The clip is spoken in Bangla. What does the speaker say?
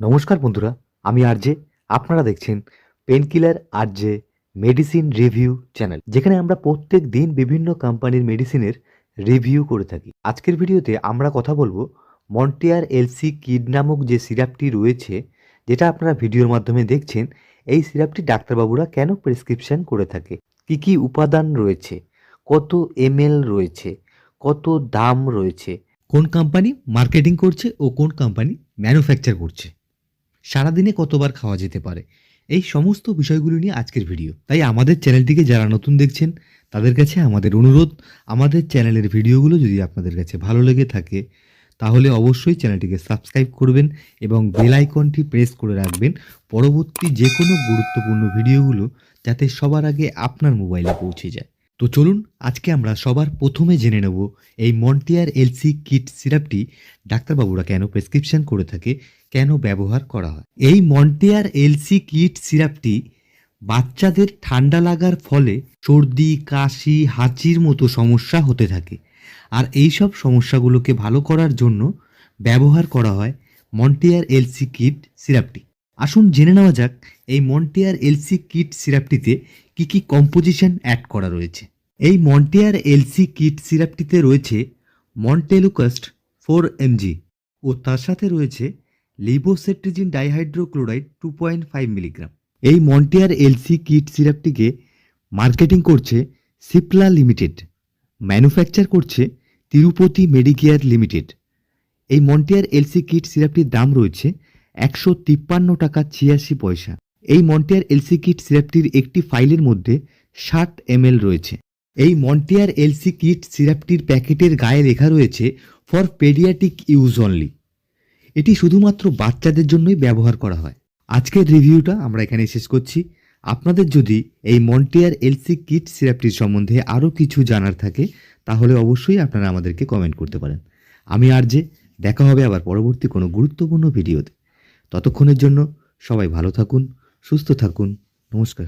নমস্কার বন্ধুরা, আমি আরজে আপনারা দেখছেন painkiller RJ medicine review channel যেখানে আমরা প্রত্যেক দিন বিভিন্ন কোম্পানির মেডিসিনের রিভিউ করে থাকি। আজকের ভিডিওতে আমরা কথা বলব মন্টিয়ার এলসি কিড নামক যে সিরাপটি রয়েছে, যেটা আপনারা ভিডিওর মাধ্যমে দেখছেন, এই সিরাপটি ডাক্তারবাবুরা কেন প্রেসক্রিপশন করে থাকে? কি কি উপাদান রয়েছে? কত এমএল রয়েছে? কত দাম রয়েছে? কোন কোম্পানি মার্কেটিং করছে ও কোন কোম্পানি ম্যানুফ্যাকচার করছে? সারাদিনে কতবার খাওয়া যেতে পারে? এই সমস্ত বিষয়গুলো নিয়ে আজকের ভিডিও। তাই আমাদের চ্যানেলটিকে যারা নতুন দেখছেন, তাদের কাছে আমাদের অনুরোধ, আমাদের চ্যানেলের ভিডিওগুলো যদি আপনাদের কাছে ভালো লেগে থাকে, তাহলে অবশ্যই চ্যানেলটিকে সাবস্ক্রাইব করবেন এবং বেল আইকনটি প্রেস করে রাখবেন। পরবর্তী যে কোনো গুরুত্বপূর্ণ ভিডিওগুলো যাতে সবার আগে আপনার মোবাইলে পৌঁছে যায়। তো চলুন আজকে আমরা সবার প্রথমে জেনে নেব এই মন্টিয়ার এলসি কিট সিরাপটি ডাক্তারবাবুরা কেন প্রেসক্রিপশন করে থাকে, কেন ব্যবহার করা হয়? এই মন্টিয়ার এলসি কিট সিরাপটি বাচ্চাদের ঠান্ডা লাগার ফলে সর্দি, কাশি, হাঁচির মতো সমস্যা হতে থাকে। আর এই সব সমস্যাগুলোকে ভালো করার জন্য ব্যবহার করা হয় মন্টিয়ার এলসি কিট সিরাপটি। আসুন জেনে নেওয়া যাক এই মন্টিয়ার এলসি কিট সিরাপটিতে কি কি কম্পোজিশন অ্যাড করা রয়েছে। এই মন্টিয়ার এলসি কিট সিরাপটিতে রয়েছে মন্টেলুকাস্ট ফোর এমজি ও তার সাথে রয়েছে levocetirizine dihydrochloride two point five milligram. এই মন্টিয়ার এলসি কিট সিরাপটিকে মার্কেটিং করছে সিপলা লিমিটেড, ম্যানুফ্যাকচার করছে তিরুপতি মেডিকেয়ার লিমিটেড। এই মন্টিয়ার এলসি কিট সিরাপটির দাম রয়েছে একশো তিপ্পান্ন টাকা ছিয়াশি পয়সা। এই মন্টিয়ার এলসি কিট সিরাপটির একটি ফাইলের মধ্যে ষাট এমএল রয়েছে। এই মন্টিয়ার এলসি কিট সিরাপটির প্যাকেটের গায়ে লেখা রয়েছে, ফর পেডিয়াটিক ইউজ অনলি। এটি শুধুমাত্র বাচ্চাদের জন্যই ব্যবহার করা হয়। আজকের রিভিউটা আমরা এখানে শেষ করছি। আপনাদের যদি এই মন্টিয়ার এলসি কিট সিরাপটির সম্বন্ধে আরও কিছু জানার থাকে, তাহলে অবশ্যই আপনারা আমাদেরকে কমেন্ট করতে পারেন। আমি আর যে দেখা হবে আবার পরবর্তী কোনো গুরুত্বপূর্ণ ভিডিওতে। ততক্ষণের জন্য সবাই ভালো থাকুন সুস্থ থাকুন। নমস্কার।